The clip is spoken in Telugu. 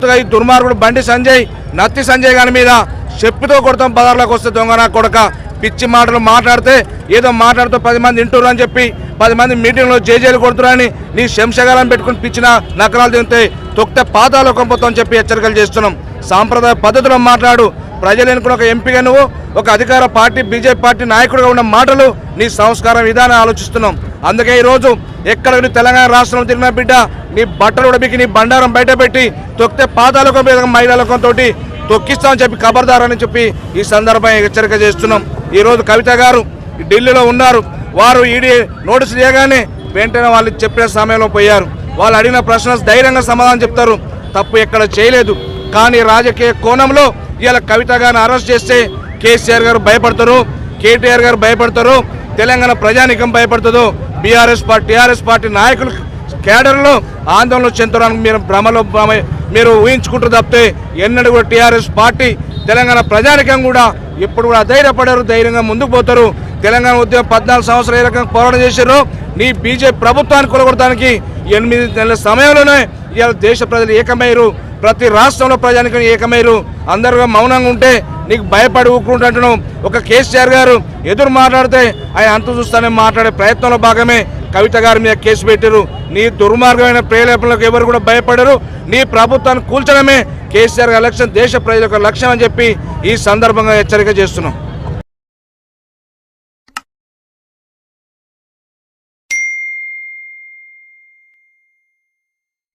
ఈ దుర్మార్గుడు బండి సంజయ్ నత్తి సంజయ్ గారి మీద చెప్పుతో కొడతాం బజార్లోకి వస్తే దొంగన కొడక. పిచ్చి మాటలు మాట్లాడితే ఏదో మాట్లాడుతూ పది మంది వింటున్నారు అని చెప్పి పది మంది మీటింగ్లో జేజేలు కొడుతున్నారని నీ శంశగాలం పెట్టుకుని పిచ్చిన నకరాలు తింటే తొక్త పాతాలు కొంపోతాం చెప్పి హెచ్చరికలు చేస్తున్నాం. సాంప్రదాయ పద్ధతిలో మాట్లాడు ప్రజలు ఎన్నుకున్న ఒక ఎంపీగా నువ్వు ఒక అధికార పార్టీ బీజేపీ పార్టీ నాయకుడిగా ఉన్న మాటలు నీ సంస్కారం విధానం ఆలోచిస్తున్నాం. అందుకే ఈరోజు ఎక్కడ నువ్వు తెలంగాణ రాష్ట్రంలో తిరిగిన బిడ్డ నీ బట్టలు ఉడబికి నీ బండారం బయట పెట్టి తొక్కితే పాతాలకం మహిళలకంతో తొక్కిస్తామని చెప్పి ఖబర్దారని చెప్పి ఈ సందర్భంగా హెచ్చరిక చేస్తున్నాం. ఈరోజు కవిత గారు ఢిల్లీలో ఉన్నారు. వారు ఈడీ నోటీసు చేయగానే వెంటనే వాళ్ళు చెప్పిన సమయంలో పోయారు. వాళ్ళు అడిగిన ప్రశ్న ధైర్యంగా సమాధానం చెప్తారు. తప్పు ఎక్కడ చేయలేదు. కానీ రాజకీయ కోణంలో ఇవాళ కవిత గారిని అరెస్ట్ చేస్తే కేసీఆర్ గారు భయపడతారు కేటీఆర్ గారు భయపడతారు తెలంగాణ ప్రజానికం భయపడుతుందో బీఆర్ఎస్ పార్టీ టీఆర్ఎస్ పార్టీ నాయకులు కేడర్లో ఆందోళన చెందడానికి మీరు భ్రమలో మీరు ఊహించుకుంటూ తప్పితే ఎన్నడూ కూడా టీఆర్ఎస్ పార్టీ తెలంగాణ ప్రజానికం కూడా ఇప్పుడు కూడా ధైర్యపడారు ధైర్యంగా ముందుకు పోతారు. తెలంగాణ ఉద్యమం పద్నాలుగు సంవత్సరాలు ఏ రకంగా పోరాటం చేశారు. నీ బీజేపీ ప్రభుత్వాన్ని కొలగొడటానికి ఎనిమిది నెలల సమయంలోనే ఇవాళ దేశ ప్రజలు ఏకమయ్యారు. ప్రతి రాష్ట్రంలో ప్రజానికం ఏకమేరు అందరూ మౌనంగా ఉంటే నీకు భయపడి ఊరుకుంటుంటున్నావు ఒక కేసీఆర్ గారు ఎదురు మాట్లాడితే ఆయన అంత చూస్తానే మాట్లాడే ప్రయత్నంలో భాగమే కవిత గారి మీద కేసు పెట్టారు. నీ దుర్మార్గమైన ప్రేరేపణలకు ఎవరు కూడా భయపడరు. నీ ప్రభుత్వాన్ని కూల్చడమే కేసీఆర్ గారి లక్ష్యం దేశ ప్రజల యొక్క లక్ష్యం అని చెప్పి ఈ సందర్భంగా హెచ్చరిక చేస్తున్నాం.